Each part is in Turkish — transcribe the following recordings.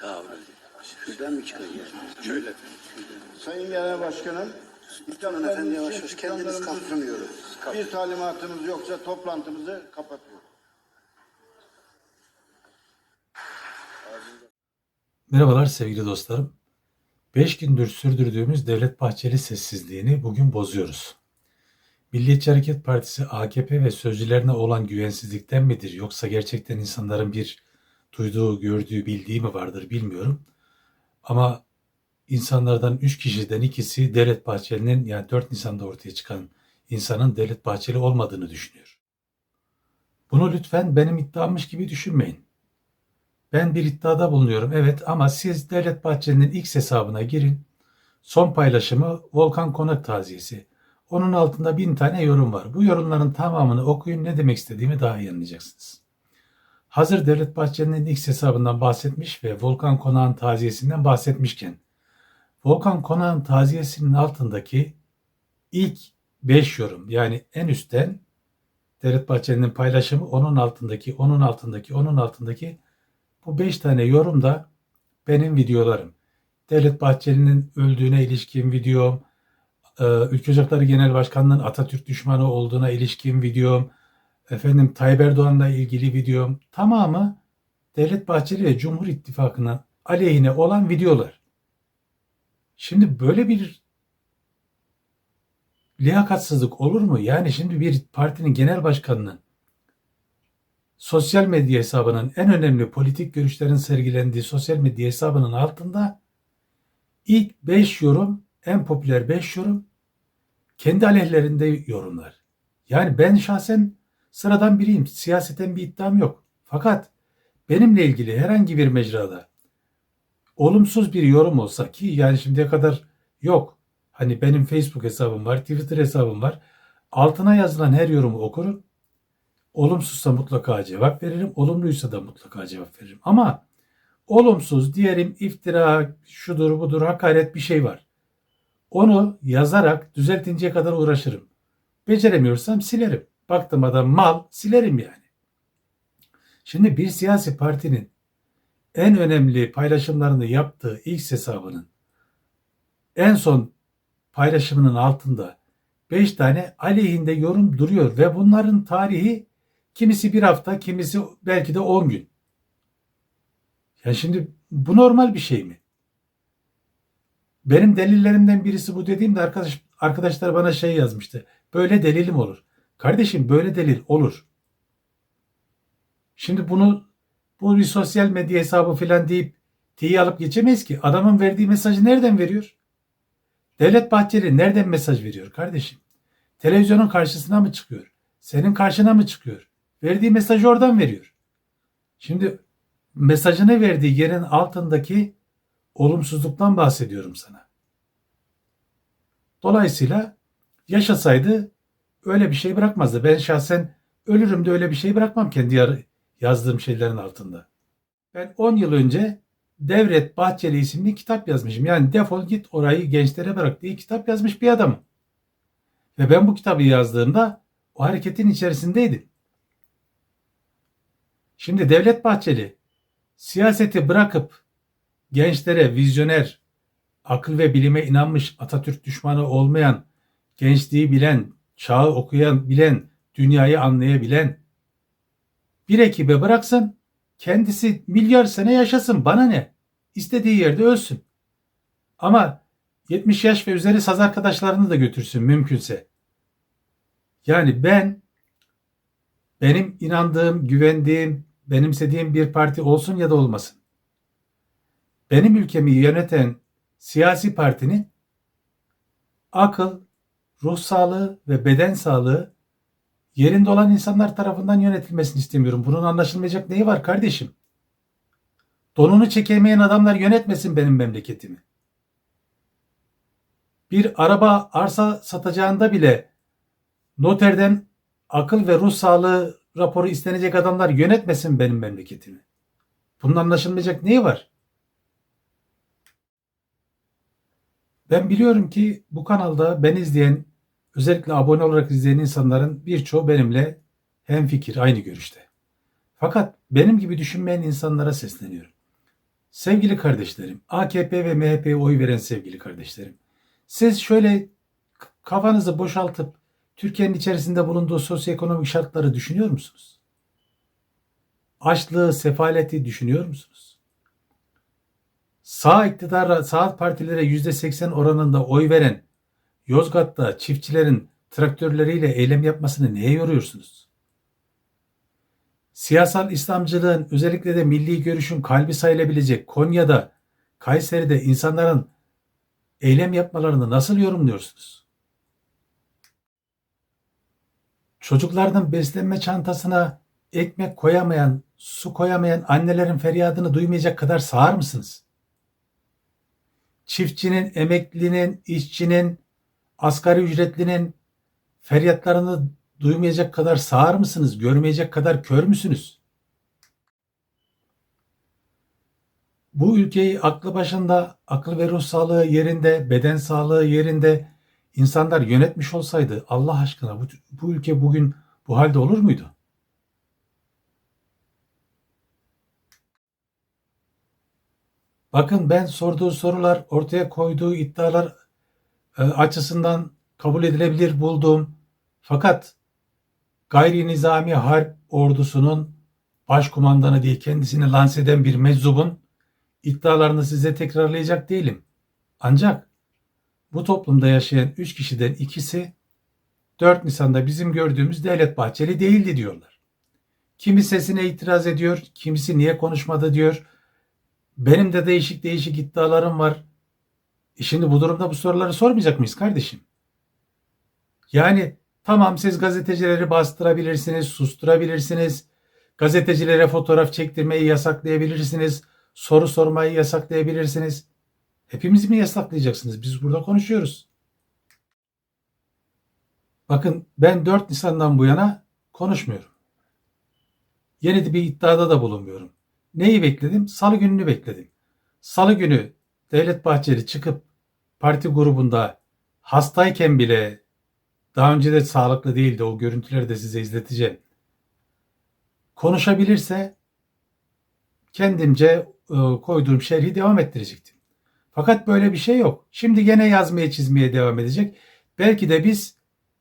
Sağ olun. Şuradan mı çıkıyor? Şöyle. Sayın Genel Başkanım, Lütfen efendim yavaş yavaş kendiniz sunuyoruz. Bir talimatımız yoksa toplantımızı kapatıyoruz. Merhabalar sevgili dostlarım. 5 gündür sürdürdüğümüz Devlet Bahçeli sessizliğini bugün bozuyoruz. Milliyetçi Hareket Partisi AKP ve sözcülerine olan güvensizlikten midir yoksa gerçekten insanların bir duyduğu, gördüğü, bildiği mi vardır bilmiyorum. Ama insanlardan 3 kişiden ikisi Devlet Bahçeli'nin yani 4 Nisan'da ortaya çıkan insanın Devlet Bahçeli olmadığını düşünüyor. Bunu lütfen benim iddiamış gibi düşünmeyin. Ben bir iddiada bulunuyorum evet ama siz Devlet Bahçeli'nin X hesabına girin. Son paylaşımı Volkan Konak taziyesi. Onun altında bin tane yorum var. Bu yorumların tamamını okuyun ne demek istediğimi daha iyi anlayacaksınız. Hazır Devlet Bahçeli'nin X hesabından bahsetmiş ve Volkan Konak'ın taziyesinden bahsetmişken Volkan Konak'ın taziyesinin altındaki ilk 5 yorum yani en üstten Devlet Bahçeli'nin paylaşımı onun altındaki, onun altındaki, onun altındaki bu 5 tane yorum da benim videolarım. Devlet Bahçeli'nin öldüğüne ilişkin videom, e, Ülke Ocakları Genel Başkanı'nın Atatürk düşmanı olduğuna ilişkin videom, efendim Tayyip Erdoğan'la ilgili videom tamamı Devlet Bahçeli ve Cumhur İttifakı'nın aleyhine olan videolar. Şimdi böyle bir liyakatsızlık olur mu? Yani şimdi bir partinin genel başkanının sosyal medya hesabının en önemli politik görüşlerin sergilendiği sosyal medya hesabının altında ilk 5 yorum, en popüler 5 yorum kendi aleyhlerinde yorumlar. Yani ben şahsen sıradan biriyim. Siyaseten bir iddiam yok. Fakat benimle ilgili herhangi bir mecrada olumsuz bir yorum olsa ki yani şimdiye kadar yok. Hani benim Facebook hesabım var, Twitter hesabım var. Altına yazılan her yorumu okurum. Olumsuzsa mutlaka cevap veririm. Olumluysa da mutlaka cevap veririm. Ama olumsuz diyelim iftira, şudur budur, hakaret bir şey var. Onu yazarak düzeltinceye kadar uğraşırım. Beceremiyorsam silerim. Baktım adam mal silerim yani. Şimdi bir siyasi partinin en önemli paylaşımlarını yaptığı X hesabının en son paylaşımının altında 5 tane aleyhinde yorum duruyor ve bunların tarihi kimisi bir hafta, kimisi belki de 10 gün. Yani şimdi bu normal bir şey mi? Benim delillerimden birisi bu dediğimde arkadaş arkadaşlar bana şey yazmıştı. Böyle delilim olur. Kardeşim böyle delil olur. Şimdi bunu bu bir sosyal medya hesabı falan deyip tiyi alıp geçemeyiz ki. Adamın verdiği mesajı nereden veriyor? Devlet Bahçeli nereden mesaj veriyor kardeşim? Televizyonun karşısına mı çıkıyor? Senin karşına mı çıkıyor? Verdiği mesajı oradan veriyor. Şimdi mesajını verdiği yerin altındaki olumsuzluktan bahsediyorum sana. Dolayısıyla yaşasaydı öyle bir şey bırakmazdı. Ben şahsen ölürüm de öyle bir şey bırakmam kendi yazdığım şeylerin altında. Ben 10 yıl önce Devlet Bahçeli isimli kitap yazmışım. Yani defol git orayı gençlere bırak diye kitap yazmış bir adamım. Ve ben bu kitabı yazdığımda o hareketin içerisindeydim. Şimdi Devlet Bahçeli siyaseti bırakıp gençlere vizyoner, akıl ve bilime inanmış, Atatürk düşmanı olmayan, gençliği bilen, çağı okuyan, bilen, dünyayı anlayabilen bir ekibe bıraksın, kendisi milyar sene yaşasın, bana ne? İstediği yerde ölsün. Ama 70 yaş ve üzeri saz arkadaşlarını da götürsün mümkünse. Yani ben benim inandığım, güvendiğim, benimsediğim bir parti olsun ya da olmasın. Benim ülkemi yöneten siyasi partinin akıl, ruh sağlığı ve beden sağlığı yerinde olan insanlar tarafından yönetilmesini istemiyorum. Bunun anlaşılmayacak neyi var kardeşim? Donunu çekemeyen adamlar yönetmesin benim memleketimi. Bir araba arsa satacağında bile noterden akıl ve ruh sağlığı raporu istenecek adamlar yönetmesin benim memleketimi. Bunun anlaşılmayacak neyi var? Ben biliyorum ki bu kanalda ben izleyen, özellikle abone olarak izleyen insanların birçoğu benimle hemfikir, aynı görüşte. Fakat benim gibi düşünmeyen insanlara sesleniyorum. Sevgili kardeşlerim, AKP ve MHP'ye oy veren sevgili kardeşlerim. Siz şöyle kafanızı boşaltıp Türkiye'nin içerisinde bulunduğu sosyoekonomik şartları düşünüyor musunuz? Açlığı, sefaleti düşünüyor musunuz? Sağ iktidara, sağ partilere %80 oranında oy veren Yozgat'ta çiftçilerin traktörleriyle eylem yapmasını neye yoruyorsunuz? Siyasal İslamcılığın özellikle de milli görüşün kalbi sayılabilecek Konya'da, Kayseri'de insanların eylem yapmalarını nasıl yorumluyorsunuz? Çocuklarının beslenme çantasına ekmek koyamayan, su koyamayan annelerin feryadını duymayacak kadar sağır mısınız? Çiftçinin, emeklinin, işçinin, asgari ücretlinin feryatlarını duymayacak kadar sağır mısınız? Görmeyecek kadar kör müsünüz? Bu ülkeyi aklı başında, akıl ve ruh sağlığı yerinde, beden sağlığı yerinde insanlar yönetmiş olsaydı Allah aşkına bu, bu ülke bugün bu halde olur muydu? Bakın ben sorduğu sorular, ortaya koyduğu iddialar açısından kabul edilebilir bulduğum fakat gayri nizami harp ordusunun başkumandanı diye kendisini lanse eden bir meczubun iddialarını size tekrarlayacak değilim. Ancak bu toplumda yaşayan 3 kişiden ikisi 4 Nisan'da bizim gördüğümüz Devlet Bahçeli değildi diyorlar. Kimi sesine itiraz ediyor, kimisi niye konuşmadı diyor. Benim de değişik değişik iddialarım var. E şimdi bu durumda bu soruları sormayacak mıyız kardeşim? Yani tamam siz gazetecileri bastırabilirsiniz, susturabilirsiniz. Gazetecilere fotoğraf çektirmeyi yasaklayabilirsiniz. Soru sormayı yasaklayabilirsiniz. Hepimiz mi yasaklayacaksınız? Biz burada konuşuyoruz. Bakın ben 4 Nisan'dan bu yana konuşmuyorum. Yeni bir iddiada da bulunmuyorum. Neyi bekledim? Salı gününü bekledim. Salı günü Devlet Bahçeli çıkıp parti grubunda hastayken bile daha önce de sağlıklı değildi. O görüntüleri de size izleteceğim. Konuşabilirse kendimce e, koyduğum şerhi devam ettirecektim. Fakat böyle bir şey yok. Şimdi gene yazmaya çizmeye devam edecek. Belki de biz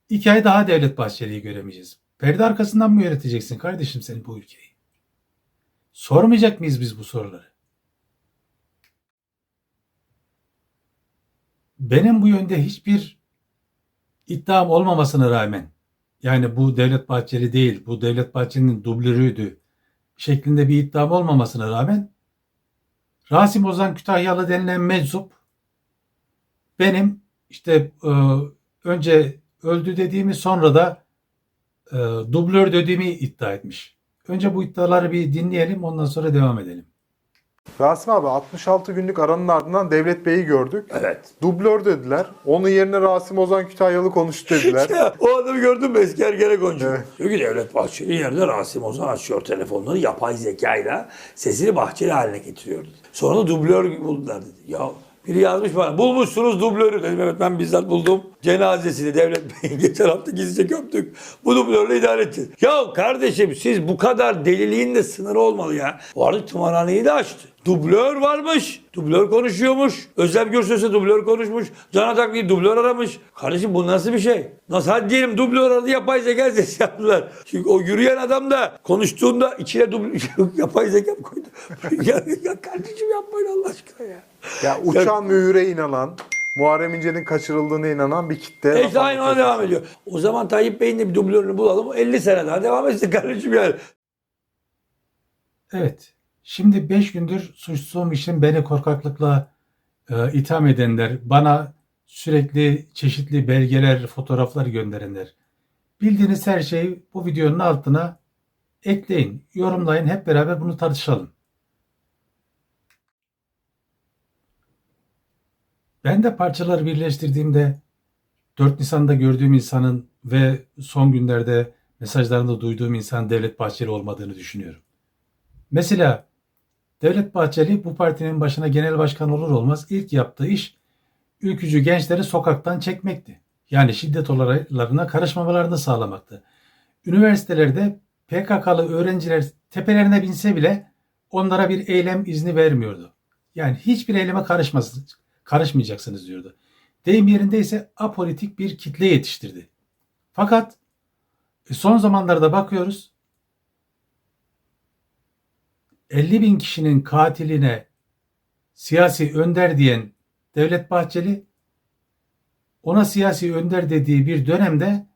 iki ay daha Devlet Bahçeli'yi göremeyeceğiz. Perde arkasından mı yöneteceksin kardeşim sen bu ülkeyi? Sormayacak mıyız biz bu soruları? Benim bu yönde hiçbir iddiam olmamasına rağmen yani bu Devlet Bahçeli değil, bu Devlet Bahçeli'nin dublörüydü şeklinde bir iddiam olmamasına rağmen Rasim Ozan Kütahyalı denilen meczup benim işte e, önce öldü dediğimi sonra da e, dublör dediğimi iddia etmiş. Önce bu iddiaları bir dinleyelim ondan sonra devam edelim. Rasim abi 66 günlük aranın ardından Devlet Bey'i gördük. Evet. Dublör dediler. Onun yerine Rasim Ozan Kütahyalı konuştu dediler. Ya, o adamı gördün mü eski Ergenekon Evet. Diyor ki Devlet Bahçeli yerde Rasim Ozan açıyor telefonları yapay zekayla sesini Bahçeli haline getiriyor dedi. Sonra da dublör buldular dedi. Ya biri yazmış bana bulmuşsunuz dublörü dedim evet ben bizzat buldum. Cenazesini Devlet Bey'in geçen hafta gizlice gömdük. Bu dublörle idare edeceğiz. Ya kardeşim siz bu kadar deliliğin de sınırı olmalı ya. O tımarhaneyi de açtı. Dublör varmış. Dublör konuşuyormuş. Özlem Gürses'e dublör konuşmuş. Can Ataklı'yı dublör aramış. Kardeşim bu nasıl bir şey? Nasıl hadi diyelim dublör aradı yapay zeka ses yaptılar. Çünkü o yürüyen adam da konuştuğunda içine dublör, yapay zeka koydu? ya, ya kardeşim yapmayın Allah aşkına ya. Ya uçan mühüre inanan, Muharrem İnce'nin kaçırıldığına inanan bir kitle. E işte aynı ona devam ediyor. O zaman Tayyip Bey'in de bir dublörünü bulalım. O 50 sene daha devam etsin kardeşim yani. Evet. Şimdi 5 gündür suçsuzum için beni korkaklıkla e, itham edenler, bana sürekli çeşitli belgeler, fotoğraflar gönderenler. Bildiğiniz her şeyi bu videonun altına ekleyin, yorumlayın, hep beraber bunu tartışalım. Ben de parçaları birleştirdiğimde 4 Nisan'da gördüğüm insanın ve son günlerde mesajlarında duyduğum insanın Devlet Bahçeli olmadığını düşünüyorum. Mesela Devlet Bahçeli bu partinin başına genel başkan olur olmaz ilk yaptığı iş ülkücü gençleri sokaktan çekmekti. Yani şiddet olaylarına karışmamalarını sağlamaktı. Üniversitelerde PKK'lı öğrenciler tepelerine binse bile onlara bir eylem izni vermiyordu. Yani hiçbir eyleme karışmasın, karışmayacaksınız diyordu. Deyim yerindeyse apolitik bir kitle yetiştirdi. Fakat e, son zamanlarda bakıyoruz 50 bin kişinin katiline siyasi önder diyen Devlet Bahçeli ona siyasi önder dediği bir dönemde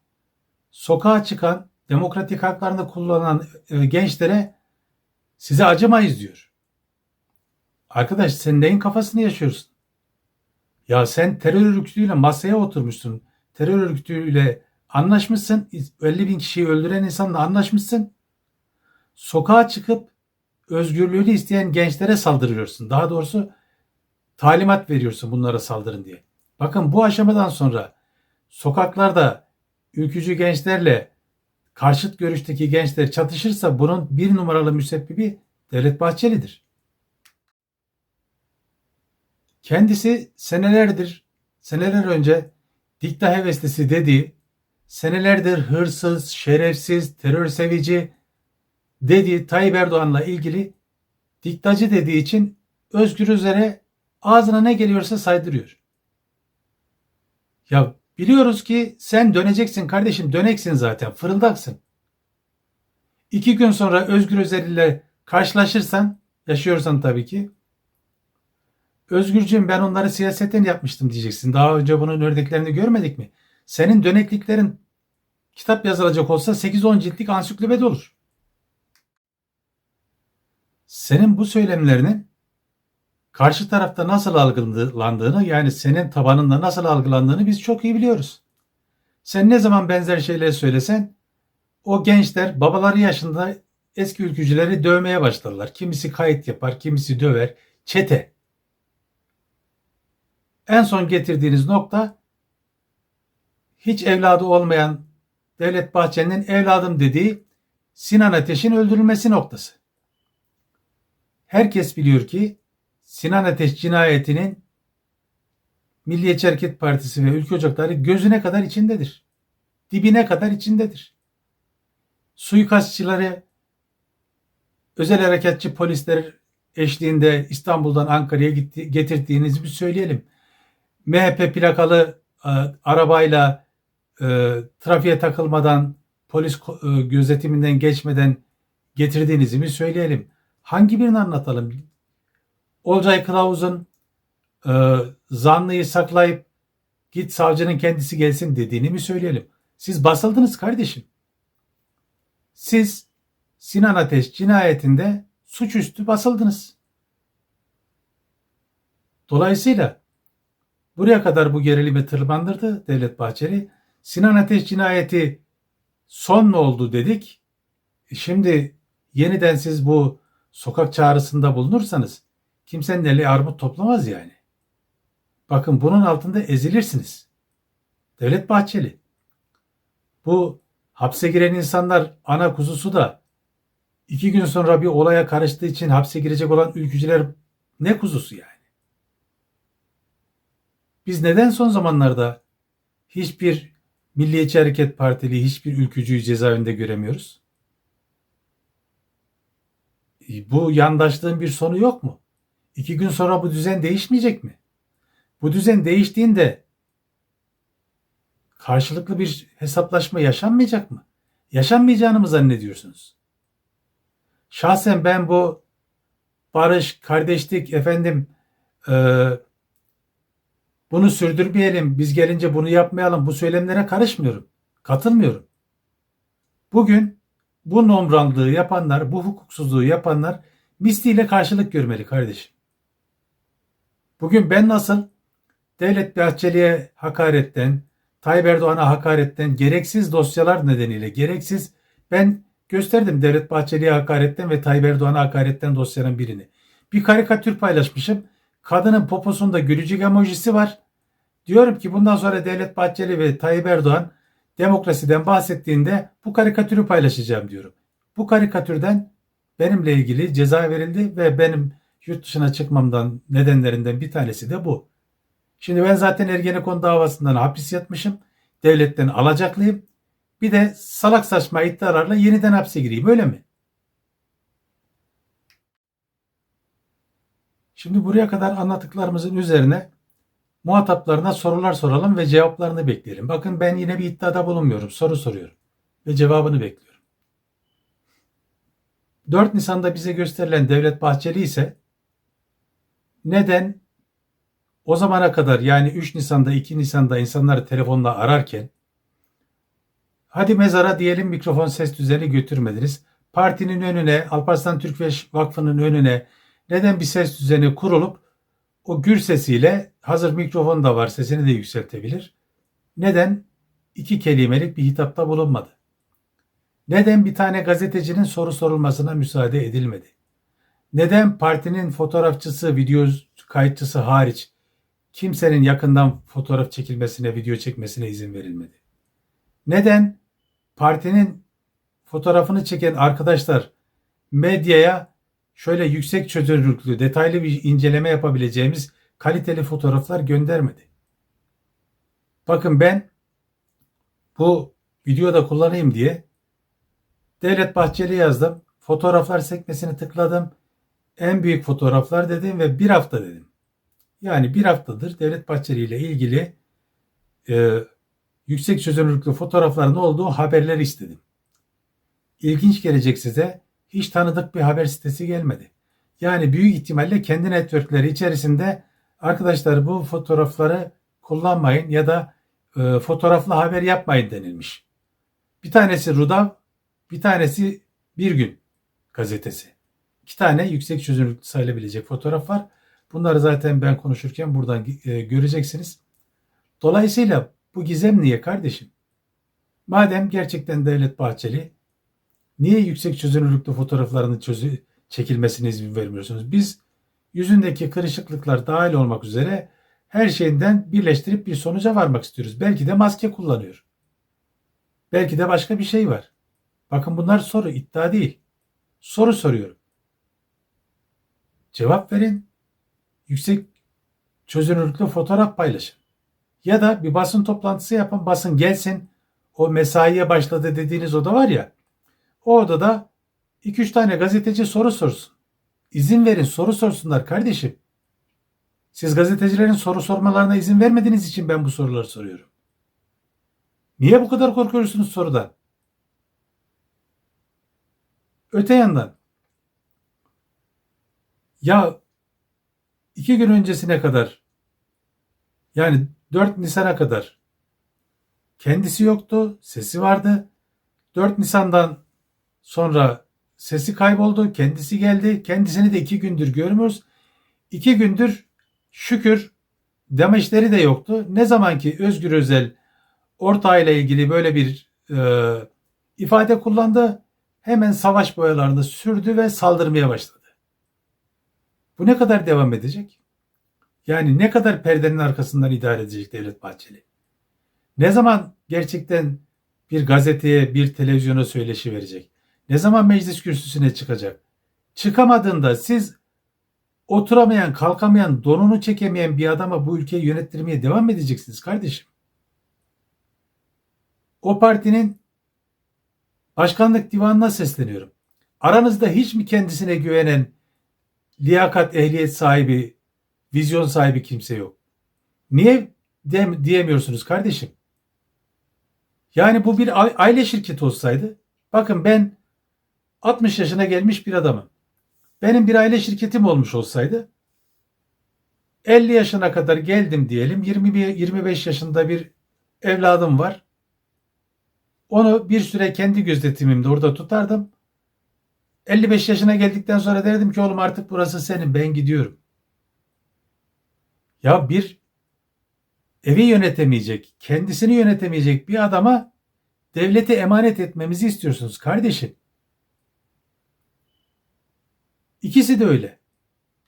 sokağa çıkan demokratik haklarını kullanan e, gençlere size acımayız diyor. Arkadaş sen neyin kafasını yaşıyorsun? Ya sen terör örgütüyle masaya oturmuşsun. Terör örgütüyle anlaşmışsın. 50 bin kişiyi öldüren insanla anlaşmışsın. Sokağa çıkıp özgürlüğünü isteyen gençlere saldırıyorsun. Daha doğrusu talimat veriyorsun bunlara saldırın diye. Bakın bu aşamadan sonra sokaklarda ülkücü gençlerle karşıt görüşteki gençler çatışırsa bunun bir numaralı müsebbibi Devlet Bahçeli'dir. Kendisi senelerdir, seneler önce dikta heveslisi dediği, senelerdir hırsız, şerefsiz, terör sevici dediği Tayyip Erdoğan'la ilgili diktacı dediği için Özgür Özel'e ağzına ne geliyorsa saydırıyor. Ya biliyoruz ki sen döneceksin kardeşim döneksin zaten fırıldaksın. İki gün sonra Özgür Özel ile karşılaşırsan yaşıyorsan tabii ki Özgürcüğüm ben onları siyasetten yapmıştım diyeceksin. Daha önce bunun örneklerini görmedik mi? Senin dönekliklerin kitap yazılacak olsa 8-10 ciltlik ansiklopedi olur. Senin bu söylemlerinin karşı tarafta nasıl algılandığını yani senin tabanında nasıl algılandığını biz çok iyi biliyoruz. Sen ne zaman benzer şeyler söylesen o gençler babaları yaşında eski ülkücüleri dövmeye başlarlar. Kimisi kayıt yapar, kimisi döver. Çete. En son getirdiğiniz nokta hiç evladı olmayan Devlet Bahçeli'nin evladım dediği Sinan Ateş'in öldürülmesi noktası. Herkes biliyor ki Sinan Ateş cinayetinin Milliyetçi Hareket Partisi ve Ülke Ocakları gözüne kadar içindedir. Dibine kadar içindedir. Suikastçıları özel harekatçı polisler eşliğinde İstanbul'dan Ankara'ya getirdiğinizi bir söyleyelim. MHP plakalı e, arabayla e, trafiğe takılmadan polis e, gözetiminden geçmeden getirdiğinizi mi söyleyelim. Hangi birini anlatalım? Olcay Kılavuz'un e, zanlıyı saklayıp git savcının kendisi gelsin dediğini mi söyleyelim? Siz basıldınız kardeşim. Siz Sinan Ateş cinayetinde suçüstü basıldınız. Dolayısıyla buraya kadar bu gerilimi tırmandırdı Devlet Bahçeli. Sinan Ateş cinayeti son mu oldu dedik. Şimdi yeniden siz bu sokak çağrısında bulunursanız kimsenin eli armut toplamaz yani. Bakın bunun altında ezilirsiniz. Devlet Bahçeli. Bu hapse giren insanlar ana kuzusu da iki gün sonra bir olaya karıştığı için hapse girecek olan ülkücüler ne kuzusu yani? Biz neden son zamanlarda hiçbir Milliyetçi Hareket Partili hiçbir ülkücüyü cezaevinde göremiyoruz? E, Bu yandaşlığın bir sonu yok mu? İki gün sonra bu düzen değişmeyecek mi? Bu düzen değiştiğinde karşılıklı bir hesaplaşma yaşanmayacak mı? Yaşanmayacağını mı zannediyorsunuz? Şahsen ben bu barış, kardeşlik, efendim e, bunu sürdürmeyelim, biz gelince bunu yapmayalım, bu söylemlere karışmıyorum. Katılmıyorum. Bugün bu nomranlığı yapanlar, bu hukuksuzluğu yapanlar misliyle karşılık görmeli kardeşim. Bugün ben nasıl Devlet Bahçeli'ye hakaretten, Tayyip Erdoğan'a hakaretten, gereksiz dosyalar nedeniyle, gereksiz ben gösterdim Devlet Bahçeli'ye hakaretten ve Tayyip Erdoğan'a hakaretten dosyanın birini. Bir karikatür paylaşmışım. Kadının poposunda gülücük emojisi var. Diyorum ki bundan sonra Devlet Bahçeli ve Tayyip Erdoğan demokrasiden bahsettiğinde bu karikatürü paylaşacağım diyorum. Bu karikatürden benimle ilgili ceza verildi ve benim yurt dışına çıkmamdan nedenlerinden bir tanesi de bu. Şimdi ben zaten Ergenekon davasından hapis yatmışım. Devletten alacaklıyım. Bir de salak saçma iddialarla yeniden hapse gireyim öyle mi? Şimdi buraya kadar anlattıklarımızın üzerine muhataplarına sorular soralım ve cevaplarını bekleyelim. Bakın ben yine bir iddiada bulunmuyorum. Soru soruyorum ve cevabını bekliyorum. 4 Nisan'da bize gösterilen Devlet Bahçeli ise neden o zamana kadar yani 3 Nisan'da 2 Nisan'da insanları telefonla ararken hadi mezara diyelim mikrofon ses düzeni götürmediniz. Partinin önüne Alparslan Türkveş Vakfı'nın önüne neden bir ses düzeni kurulup o gür sesiyle hazır mikrofon da var sesini de yükseltebilir. Neden iki kelimelik bir hitapta bulunmadı? Neden bir tane gazetecinin soru sorulmasına müsaade edilmedi? Neden partinin fotoğrafçısı, video kayıtçısı hariç kimsenin yakından fotoğraf çekilmesine, video çekmesine izin verilmedi? Neden partinin fotoğrafını çeken arkadaşlar medyaya şöyle yüksek çözünürlüklü, detaylı bir inceleme yapabileceğimiz kaliteli fotoğraflar göndermedi? Bakın ben bu videoda kullanayım diye Devlet Bahçeli yazdım. Fotoğraflar sekmesini tıkladım. En büyük fotoğraflar dedim ve bir hafta dedim. Yani bir haftadır Devlet Bahçeli ile ilgili e, yüksek çözünürlüklü fotoğrafların olduğu haberleri istedim. İlginç gelecek size hiç tanıdık bir haber sitesi gelmedi. Yani büyük ihtimalle kendi networkleri içerisinde arkadaşlar bu fotoğrafları kullanmayın ya da e, fotoğraflı haber yapmayın denilmiş. Bir tanesi Rudav, bir tanesi Bir Gün gazetesi. İki tane yüksek çözünürlüklü sayılabilecek fotoğraf var. Bunları zaten ben konuşurken buradan e, göreceksiniz. Dolayısıyla bu gizem niye kardeşim? Madem gerçekten Devlet Bahçeli niye yüksek çözünürlüklü fotoğraflarını çözü, çekilmesine izin vermiyorsunuz? Biz yüzündeki kırışıklıklar dahil olmak üzere her şeyinden birleştirip bir sonuca varmak istiyoruz. Belki de maske kullanıyor. Belki de başka bir şey var. Bakın bunlar soru, iddia değil. Soru soruyorum. Cevap verin. Yüksek çözünürlüklü fotoğraf paylaşın. Ya da bir basın toplantısı yapın, basın gelsin. O mesaiye başladı dediğiniz oda var ya. O odada 2-3 tane gazeteci soru sorsun. İzin verin soru sorsunlar kardeşim. Siz gazetecilerin soru sormalarına izin vermediğiniz için ben bu soruları soruyorum. Niye bu kadar korkuyorsunuz sorudan? Öte yandan ya iki gün öncesine kadar yani 4 Nisan'a kadar kendisi yoktu, sesi vardı. 4 Nisan'dan sonra sesi kayboldu, kendisi geldi. Kendisini de iki gündür görmüyoruz. İki gündür şükür demeçleri de yoktu. Ne zaman ki Özgür Özel ortağıyla ilgili böyle bir e, ifade kullandı, hemen savaş boyalarını sürdü ve saldırmaya başladı. Bu ne kadar devam edecek? Yani ne kadar perdenin arkasından idare edecek Devlet Bahçeli? Ne zaman gerçekten bir gazeteye, bir televizyona söyleşi verecek? Ne zaman meclis kürsüsüne çıkacak? Çıkamadığında siz oturamayan, kalkamayan, donunu çekemeyen bir adama bu ülkeyi yönettirmeye devam edeceksiniz kardeşim. O partinin başkanlık divanına sesleniyorum. Aranızda hiç mi kendisine güvenen liyakat, ehliyet sahibi, vizyon sahibi kimse yok? Niye de, diyemiyorsunuz kardeşim? Yani bu bir aile şirketi olsaydı, bakın ben 60 yaşına gelmiş bir adamım. Benim bir aile şirketim olmuş olsaydı 50 yaşına kadar geldim diyelim. 21 25 yaşında bir evladım var. Onu bir süre kendi gözetimimde orada tutardım. 55 yaşına geldikten sonra derdim ki oğlum artık burası senin ben gidiyorum. Ya bir evi yönetemeyecek, kendisini yönetemeyecek bir adama devlete emanet etmemizi istiyorsunuz kardeşim. İkisi de öyle.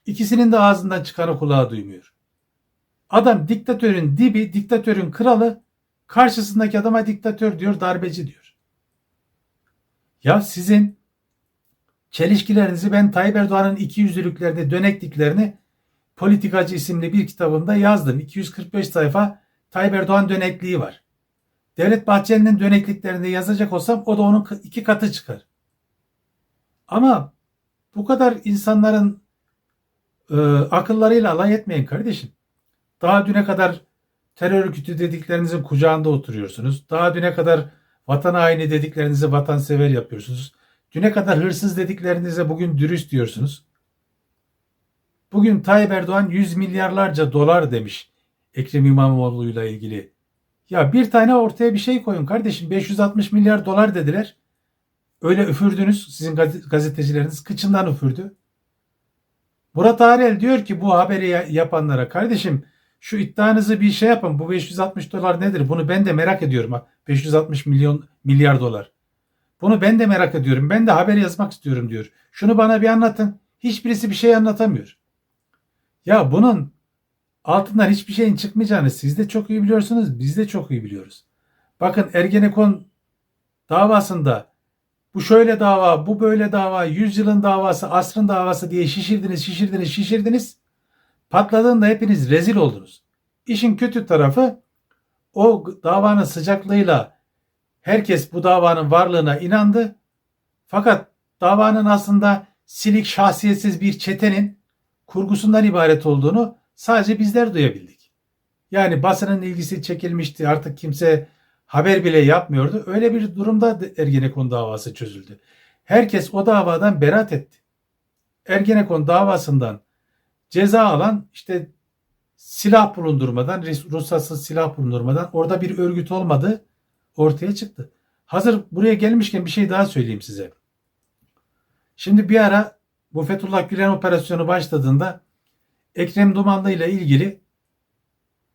İkisinin de ağzından çıkanı kulağı duymuyor. Adam diktatörün dibi, diktatörün kralı karşısındaki adama diktatör diyor, darbeci diyor. Ya sizin çelişkilerinizi ben Tayyip Erdoğan'ın iki yüzlülüklerini, dönekliklerini Politikacı isimli bir kitabımda yazdım. 245 sayfa Tayyip Erdoğan dönekliği var. Devlet Bahçeli'nin dönekliklerini yazacak olsam o da onun iki katı çıkar. Ama bu kadar insanların e, akıllarıyla alay etmeyin kardeşim. Daha düne kadar terör örgütü dediklerinizin kucağında oturuyorsunuz. Daha düne kadar vatan haini dediklerinizi vatansever yapıyorsunuz. Düne kadar hırsız dediklerinize bugün dürüst diyorsunuz. Bugün Tayyip Erdoğan 100 milyarlarca dolar demiş Ekrem İmamoğlu'yla ilgili. Ya bir tane ortaya bir şey koyun kardeşim. 560 milyar dolar dediler. Öyle üfürdünüz. Sizin gaz- gazetecileriniz kıçından üfürdü. Murat Arel diyor ki bu haberi ya- yapanlara kardeşim şu iddianızı bir şey yapın. Bu 560 dolar nedir? Bunu ben de merak ediyorum. ha. 560 milyon milyar dolar. Bunu ben de merak ediyorum. Ben de haber yazmak istiyorum diyor. Şunu bana bir anlatın. Hiçbirisi bir şey anlatamıyor. Ya bunun altından hiçbir şeyin çıkmayacağını siz de çok iyi biliyorsunuz. Biz de çok iyi biliyoruz. Bakın Ergenekon davasında bu şöyle dava, bu böyle dava, yüzyılın davası, asrın davası diye şişirdiniz, şişirdiniz, şişirdiniz. Patladığında hepiniz rezil oldunuz. İşin kötü tarafı o davanın sıcaklığıyla herkes bu davanın varlığına inandı. Fakat davanın aslında silik şahsiyetsiz bir çetenin kurgusundan ibaret olduğunu sadece bizler duyabildik. Yani basının ilgisi çekilmişti artık kimse haber bile yapmıyordu. Öyle bir durumda Ergenekon davası çözüldü. Herkes o davadan beraat etti. Ergenekon davasından ceza alan işte silah bulundurmadan, ruhsatsız silah bulundurmadan orada bir örgüt olmadığı ortaya çıktı. Hazır buraya gelmişken bir şey daha söyleyeyim size. Şimdi bir ara bu Fethullah Gülen operasyonu başladığında Ekrem Dumanlı ile ilgili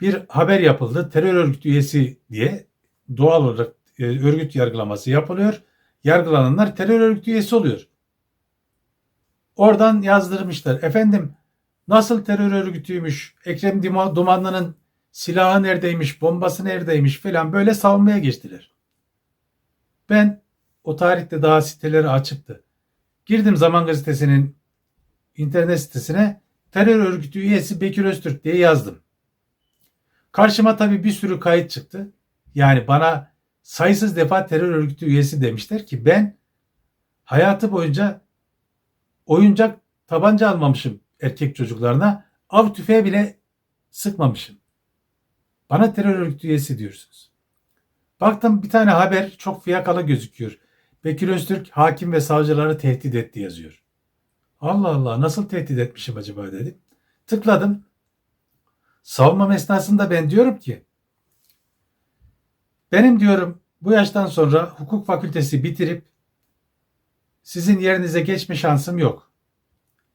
bir haber yapıldı. Terör örgütü üyesi diye doğal olarak e, örgüt yargılaması yapılıyor. Yargılananlar terör örgütü üyesi oluyor. Oradan yazdırmışlar. Efendim nasıl terör örgütüymüş? Ekrem Dumanlı'nın silahı neredeymiş, bombası neredeymiş falan böyle savunmaya geçtiler. Ben o tarihte daha siteleri açıktı. Girdim Zaman Gazetesi'nin internet sitesine terör örgütü üyesi Bekir Öztürk diye yazdım. Karşıma tabii bir sürü kayıt çıktı. Yani bana sayısız defa terör örgütü üyesi demişler ki ben hayatı boyunca oyuncak tabanca almamışım erkek çocuklarına. Av tüfeği bile sıkmamışım. Bana terör örgütü üyesi diyorsunuz. Baktım bir tane haber çok fiyakalı gözüküyor. Bekir Öztürk hakim ve savcıları tehdit etti yazıyor. Allah Allah nasıl tehdit etmişim acaba dedim. Tıkladım. Savunmam esnasında ben diyorum ki benim diyorum bu yaştan sonra hukuk fakültesi bitirip sizin yerinize geçme şansım yok.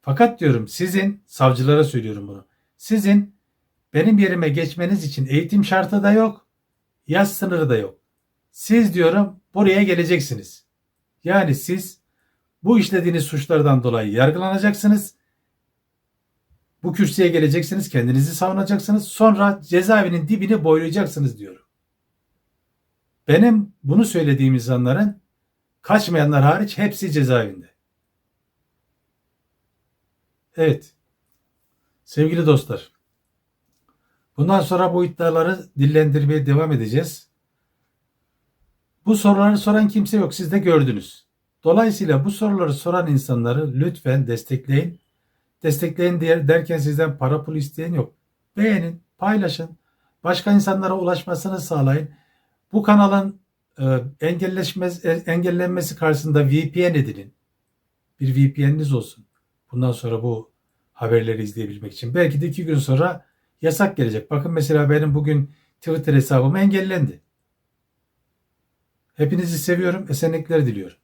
Fakat diyorum sizin savcılara söylüyorum bunu. Sizin benim yerime geçmeniz için eğitim şartı da yok. Yaş sınırı da yok. Siz diyorum buraya geleceksiniz. Yani siz bu işlediğiniz suçlardan dolayı yargılanacaksınız. Bu kürsüye geleceksiniz, kendinizi savunacaksınız. Sonra cezaevinin dibini boylayacaksınız diyorum. Benim bunu söylediğim insanların kaçmayanlar hariç hepsi cezaevinde. Evet. Sevgili dostlar. Bundan sonra bu iddiaları dillendirmeye devam edeceğiz. Bu soruları soran kimse yok. Siz de gördünüz. Dolayısıyla bu soruları soran insanları lütfen destekleyin. Destekleyin derken sizden para pul isteyen yok. Beğenin, paylaşın. Başka insanlara ulaşmasını sağlayın. Bu kanalın e, e, engellenmesi karşısında VPN edinin. Bir VPN'iniz olsun. Bundan sonra bu haberleri izleyebilmek için. Belki de iki gün sonra yasak gelecek. Bakın mesela benim bugün Twitter hesabım engellendi. Hepinizi seviyorum. Esenlikler diliyorum.